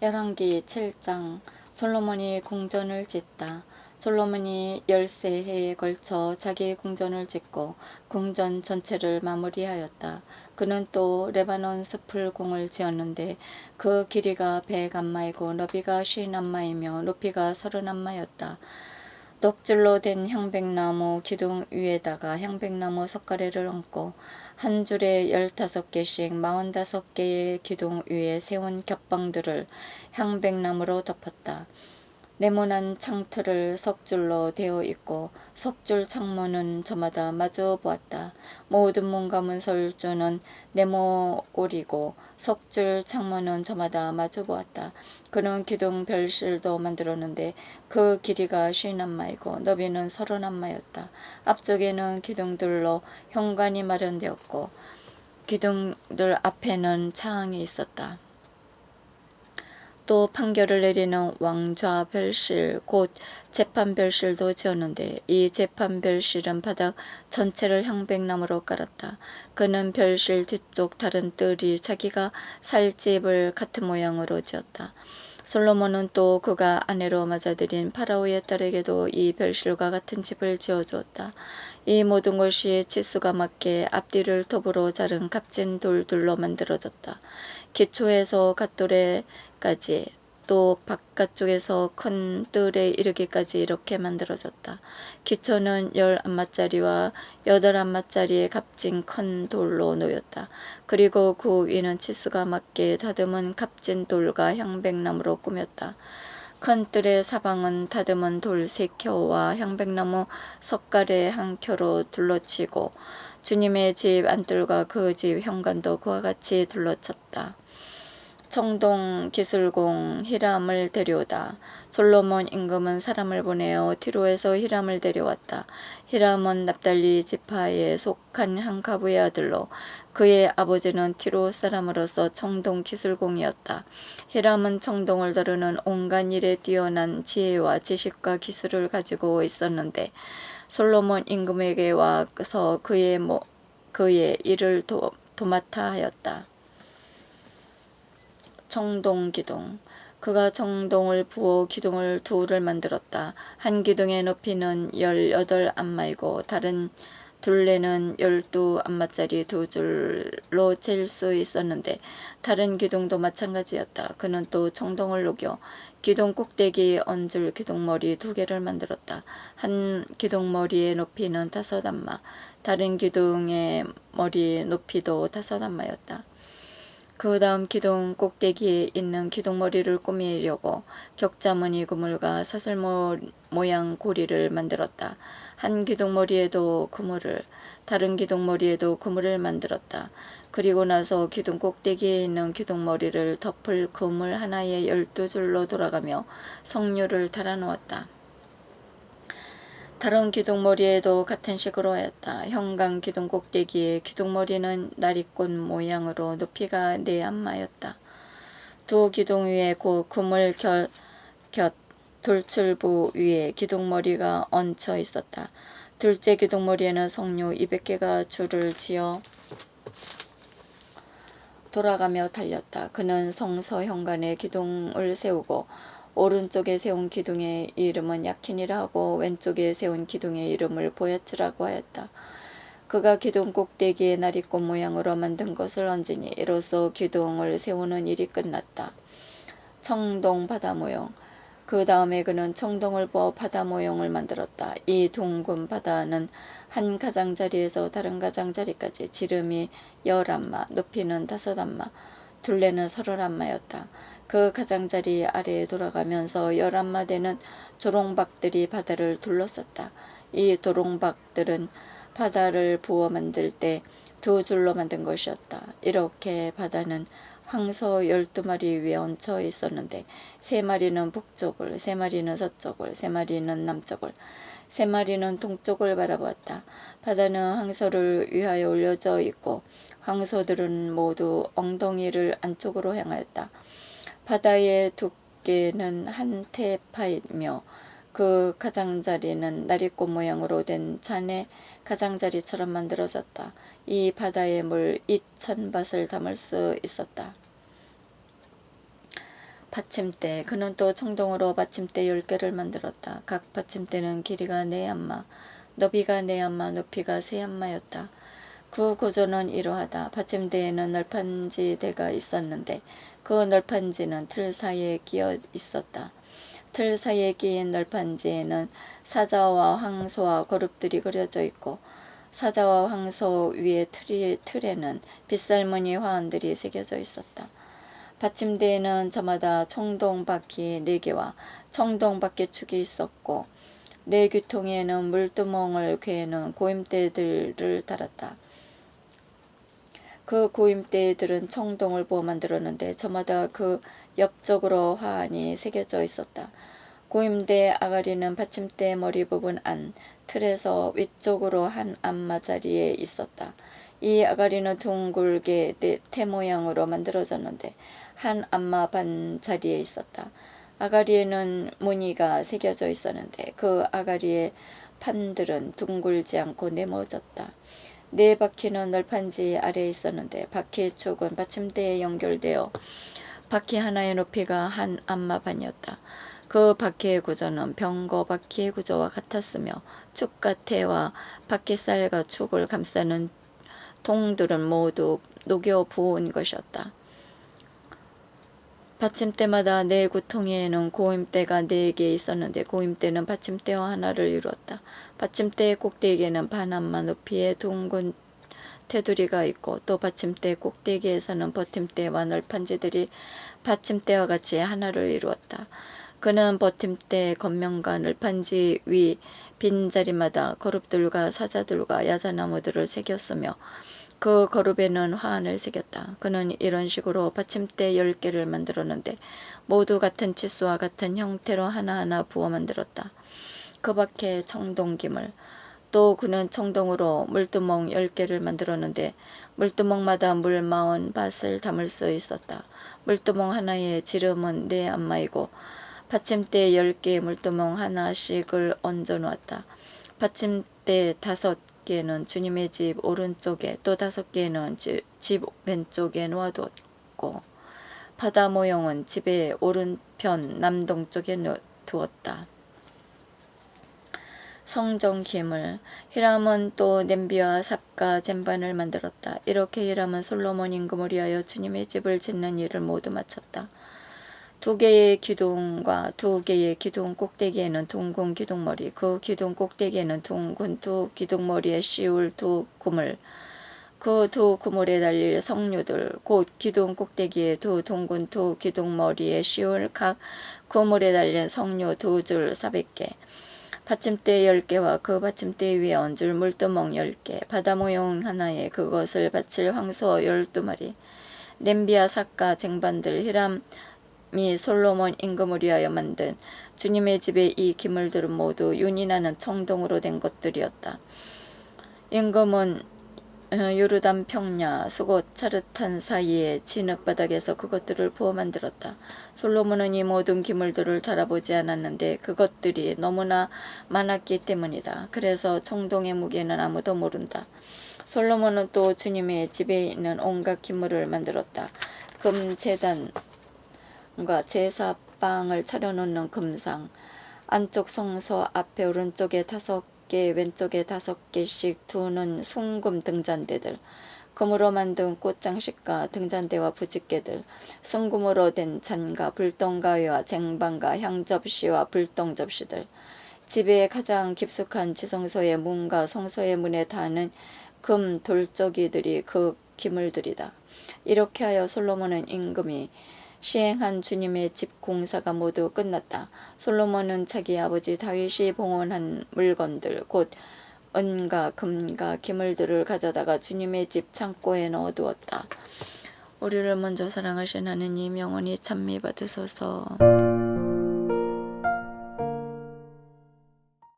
열왕기 7장 솔로몬이 궁전을 짓다. 솔로몬이 열세 해에 걸쳐 자기 궁전을 짓고 궁전 전체를 마무리하였다. 그는 또 레바논 숲을 궁을 지었는데 그 길이가 백암마이고 너비가 쉰암마이며 높이가 서른암마였다. 돛줄로 된 향백나무 기둥 위에다가 향백나무 석가래를 얹고 한 줄에 열다섯 개씩 마흔다섯 개의 기둥 위에 세운 겹방들을 향백나무로 덮었다. 네모난 창틀을 석줄로 되어 있고 석줄 창문은 저마다 마주 보았다. 모든 문가문 설주는 네모골이고 석줄 창문은 저마다 마주 보았다. 그는 기둥 별실도 만들었는데 그 길이가 쉰 안마이고 너비는 서른 안마였다. 앞쪽에는 기둥들로 현관이 마련되었고 기둥들 앞에는 창이 있었다. 또 판결을 내리는 왕좌 별실 곧 재판 별실도 지었는데 이 재판 별실은 바닥 전체를 향백나무로 깔았다. 그는 별실 뒤쪽 다른 뜰이 자기가 살 집을 같은 모양으로 지었다. 솔로몬은 또 그가 아내로 맞아들인 파라오의 딸에게도 이 별실과 같은 집을 지어주었다. 이 모든 것이 치수가 맞게 앞뒤를 톱으로 자른 값진 돌들로 만들어졌다. 기초에서 갓돌에까지 또 바깥쪽에서 큰 뜰에 이르기까지 이렇게 만들어졌다. 기초는 열 안마짜리와 여덟 안마짜리의 값진 큰 돌로 놓였다. 그리고 그 위는 치수가 맞게 다듬은 값진 돌과 향백나무로 꾸몄다. 큰 뜰의 사방은 다듬은 돌 세 켜와 향백나무 석가래 한 켜로 둘러치고 주님의 집 안뜰과 그 집 현관도 그와 같이 둘러쳤다. 청동 기술공 히람을 데려오다. 솔로몬 임금은 사람을 보내어 티로에서 히람을 데려왔다. 히람은 납달리 지파에 속한 한 가부의 아들로 그의 아버지는 티로 사람으로서 청동 기술공이었다. 히람은 청동을 다루는 온갖 일에 뛰어난 지혜와 지식과 기술을 가지고 있었는데 솔로몬 임금에게 와서 그의, 모, 그의 일을 도, 도맡아 하였다. 청동 기둥 그가 청동을 부어 기둥을 둘을 만들었다. 한 기둥의 높이는 열여덟 안마이고 다른 둘레는 열두 안마짜리 두 줄로 잴수 있었는데 다른 기둥도 마찬가지였다. 그는 또 청동을 녹여 기둥 꼭대기에 얹을 기둥머리 두 개를 만들었다. 한 기둥머리의 높이는 다섯 안마, 다른 기둥의 머리 높이도 다섯 안마였다. 그 다음 기둥 꼭대기에 있는 기둥머리를 꾸미려고 격자무늬 그물과 사슬 모양 고리를 만들었다. 한 기둥머리에도 그물을, 다른 기둥머리에도 그물을 만들었다. 그리고 나서 기둥 꼭대기에 있는 기둥머리를 덮을 그물 하나에 열두 줄로 돌아가며 석류를 달아놓았다. 다른 기둥머리에도 같은 식으로 하였다. 현관 기둥 꼭대기에 기둥머리는 나리꽃 모양으로 높이가 네 안마였다. 두 기둥 위에 고 그물 곁, 곁 돌출부 위에 기둥머리가 얹혀 있었다. 둘째 기둥머리에는 석류 200개가 줄을 지어 돌아가며 달렸다. 그는 성서 현관에 기둥을 세우고 오른쪽에 세운 기둥의 이름은 야킨이라 하고 왼쪽에 세운 기둥의 이름을 보야츠라고 하였다. 그가 기둥 꼭대기에 나리꽃 모양으로 만든 것을 얹으니 이로써 기둥을 세우는 일이 끝났다. 청동 바다 모형 그 다음에 그는 청동을 부어 바다 모형을 만들었다. 이 둥근 바다는 한 가장자리에서 다른 가장자리까지 지름이 열안마, 높이는 다섯 안마, 둘레는 서른 안마였다. 그 가장자리 아래에 돌아가면서 열한마 되는 조롱박들이 바다를 둘러쌌다. 이 조롱박들은 바다를 부어 만들 때 두 줄로 만든 것이었다. 이렇게 바다는 황소 열두 마리 위에 얹혀 있었는데 세 마리는 북쪽을, 세 마리는 서쪽을, 세 마리는 남쪽을, 세 마리는 동쪽을 바라보았다. 바다는 황소를 위하여 올려져 있고 황소들은 모두 엉덩이를 안쪽으로 향하였다. 바다의 두께는 한 태파이며 그 가장자리는 나리꽃 모양으로 된 잔의 가장자리처럼 만들어졌다. 이 바다의 물 이천 밭을 담을 수 있었다. 받침대 그는 또 청동으로 받침대 열 개를 만들었다. 각 받침대는 길이가 네 안마, 너비가 네 안마, 높이가 세 안마였다. 그 구조는 이러하다. 받침대에는 널판지대가 있었는데 그 널판지는 틀 사이에 끼어 있었다. 틀 사이에 끼인 널판지에는 사자와 황소와 거룹들이 그려져 있고 사자와 황소 위에 틀이, 틀에는 빗살무늬 화환들이 새겨져 있었다. 받침대에는 저마다 청동바퀴 4개와 청동바퀴 축이 있었고 네 귀통에는 물두멍을 괴는 고임대들을 달았다. 그 고임대들은 청동을 보어 만들었는데 저마다 그 옆쪽으로 화환이 새겨져 있었다. 고임대 아가리는 받침대 머리 부분 안 틀에서 위쪽으로 한 안마 자리에 있었다. 이 아가리는 둥글게 네, 태 모양으로 만들어졌는데 한 안마 반 자리에 있었다. 아가리에는 무늬가 새겨져 있었는데 그 아가리의 판들은 둥글지 않고 네모졌다. 네 바퀴는 널판지 아래에 있었는데 바퀴 쪽은 받침대에 연결되어 바퀴 하나의 높이가 한 안마 반이었다. 그 바퀴의 구조는 병거 바퀴의 구조와 같았으며 축과 태와 바퀴살과 축을 감싸는 동들은 모두 녹여 부은 것이었다. 받침대마다 네 구통에는 고임대가 네 개 있었는데 고임대는 받침대와 하나를 이루었다. 받침대의 꼭대기에는 반한마 높이의 둥근 테두리가 있고 또 받침대 꼭대기에서는 버팀대와 널판지들이 받침대와 같이 하나를 이루었다. 그는 버팀대 겉면과 널판지 위 빈자리마다 거룹들과 사자들과 야자나무들을 새겼으며 그 거룹에는 화환을 새겼다. 그는 이런 식으로 받침대 열 개를 만들었는데 모두 같은 치수와 같은 형태로 하나하나 부어 만들었다. 그 밖에 청동김을 또 그는 청동으로 물두멍 열 개를 만들었는데 물두멍마다 물 마흔 밭을 담을 수 있었다. 물두멍 하나에 지름은 네 안마이고 받침대 열 개의 물두멍 하나씩을 얹어 놓았다. 받침대 다섯 개는 주님의 집 오른쪽에 또 다섯 개는 집 왼쪽에 놓아두었고 바다 모형은 집의 오른편 남동쪽에 두었다. 기물 히람은 또 냄비와 삽과 쟁반을 만들었다. 이렇게 히람은 솔로몬 임금을 위하여 주님의 집을 짓는 일을 모두 마쳤다. 두 개의 기둥과 두 개의 기둥 꼭대기에는 둥근 기둥머리, 그 기둥 꼭대기에는 둥근 두 기둥머리에 씌울 두 구물, 그두 구물에 달릴 성류들, 곧 기둥 꼭대기에 두 둥근 두 기둥머리에 씌울 각 구물에 달린 성류 두 줄 사백 개, 받침대 열 개와 그 받침대 위에 얹을 물두멍 열 개, 바다 모형 하나에 그것을 받칠 황소 열두 마리, 냄비와 삭과 쟁반들, 히람 미 솔로몬 임금을 위하여 만든 주님의 집의 이 기물들은 모두 윤이 나는 청동으로 된 것들이었다. 임금은 어, 요르단 평야 수곳 차르탄 사이에 진흙 바닥에서 그것들을 부어 만들었다. 솔로몬은 이 모든 기물들을 달아보지 않았는데 그것들이 너무나 많았기 때문이다. 그래서 청동의 무게는 아무도 모른다. 솔로몬은 또 주님의 집에 있는 온갖 기물을 만들었다. 금 재단, 과 제사빵을 차려놓는 금상, 안쪽 성소 앞에 오른쪽에 다섯 개, 왼쪽에 다섯 개씩 두는 숭금 등잔대들, 금으로 만든 꽃장식과 등잔대와 부집개들, 숭금으로 된 잔과 불똥가위와 쟁반과 향접시와 불똥접시들, 집의 가장 깊숙한 지성소의 문과 성소의 문에 닿는 금 돌적이들이 그 기물들이다. 이렇게 하여 솔로몬은 임금이 시행한 주님의 집 공사가 모두 끝났다. 솔로몬은 자기 아버지 다윗이 봉헌한 물건들 곧 은과 금과 기물들을 가져다가 주님의 집 창고에 넣어두었다. 우리를 먼저 사랑하신 하느님 영원히 찬미 받으소서.